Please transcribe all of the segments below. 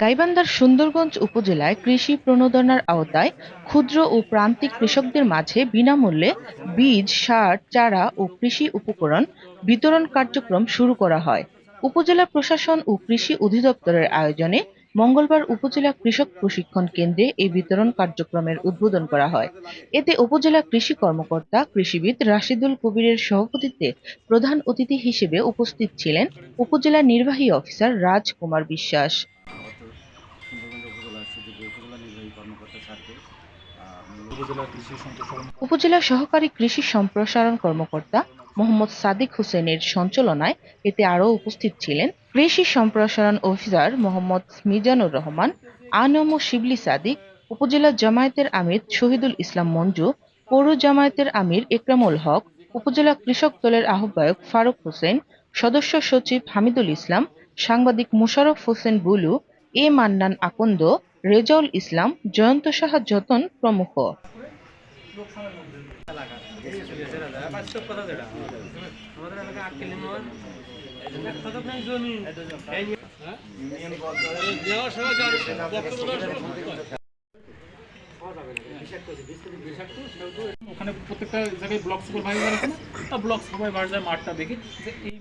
গাইবান্ধার সুন্দরগঞ্জ উপজেলায় কৃষি প্রণোদনার আওতায় ক্ষুদ্র ও প্রান্তিক কৃষকদের মাঝে বিনামূল্যে বীজ, সার, চারা ও কৃষি উপকরণ বিতরণ কার্যক্রম শুরু করা হয়। উপজেলা প্রশাসন ও কৃষি অধিদপ্তরের আয়োজনে মঙ্গলবার উপজেলা কৃষক প্রশিক্ষণ কেন্দ্রে এই বিতরণ কার্যক্রমের উদ্বোধন করা হয়। এতে উপজেলা কৃষি কর্মকর্তা কৃষিবিদ রাশিদুল কবিরের সভাপতিত্বে প্রধান অতিথি হিসেবে উপস্থিত ছিলেন উপজেলা নির্বাহী অফিসার রাজকুমার বিশ্বাস। উপজেলা সহকারী কৃষি সম্প্রসারণ কর্মকর্তা মোহাম্মদ সাদিক হোসেনের সঞ্চালনায় এতে আরও উপস্থিত ছিলেন কৃষি সম্প্রসারণ অফিসার মোহাম্মদ মিজানুর রহমান, আনম শিবলি সাদিক, উপজেলা জামায়াতের আমির শহীদুল ইসলাম মঞ্জু, পৌর জামায়াতের আমির একরামুল হক, উপজেলা কৃষক দলের আহ্বায়ক ফারুক হোসেন, সদস্য সচিব হামিদুল ইসলাম, সাংবাদিক মোশাররফ হোসেন বুলু এ মান্নান আকন্দ, রেজাউল ইসলাম, জয়ন্ত সাহা যতন প্রমুখ। ওখানে প্রত্যেকটা জায়গায় ব্লক সুপারভাইজার আছে না?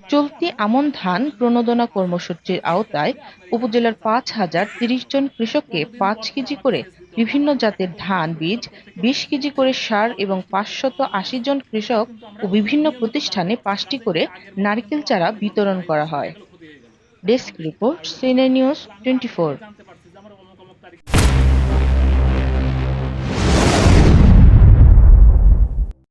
চলতি আমন ধান প্রণোদনা কর্মসূচির আওতায় উপজেলার পাঁচ হাজার তিরিশ জন কৃষককে পাঁচ কেজি করে বিভিন্ন জাতের ধান বীজ বিশ কেজি করে সার এবং পাঁচশত আশি জন কৃষক ও বিভিন্ন প্রতিষ্ঠানে পাঁচটি করে নারকেল চারা বিতরণ করা হয়। Desk report cine news twenty